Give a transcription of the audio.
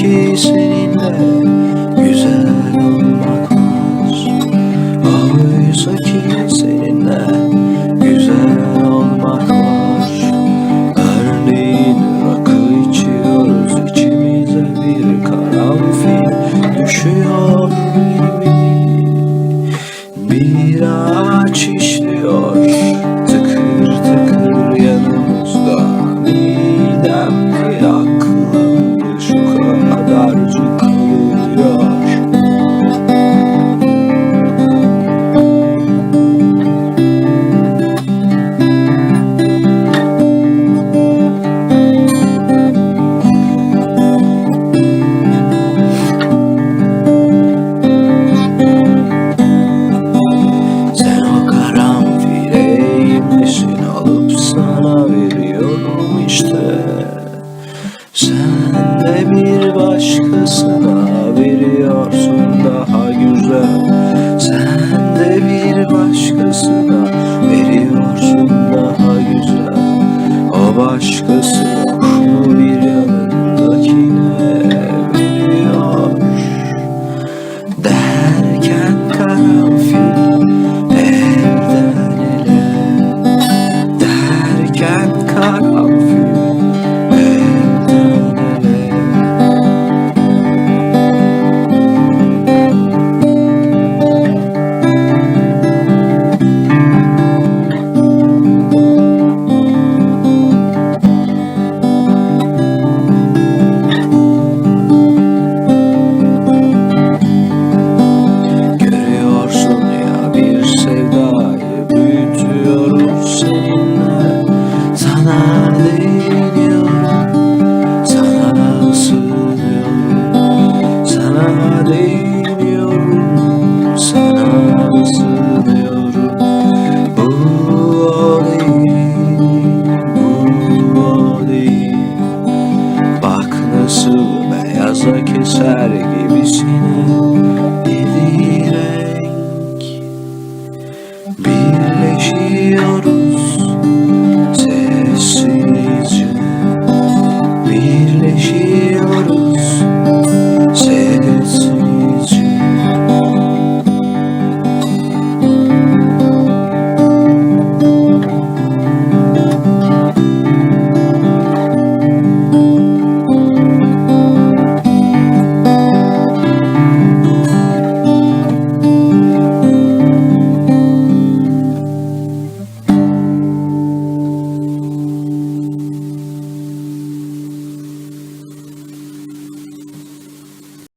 ki seninle güzel olmak var Oysa ki seninle aşkı sana veriyorsun daha güzel. Sen de bir başkasına veriyorsun daha güzel. O başkası eser gibisine giderek birleşiyor.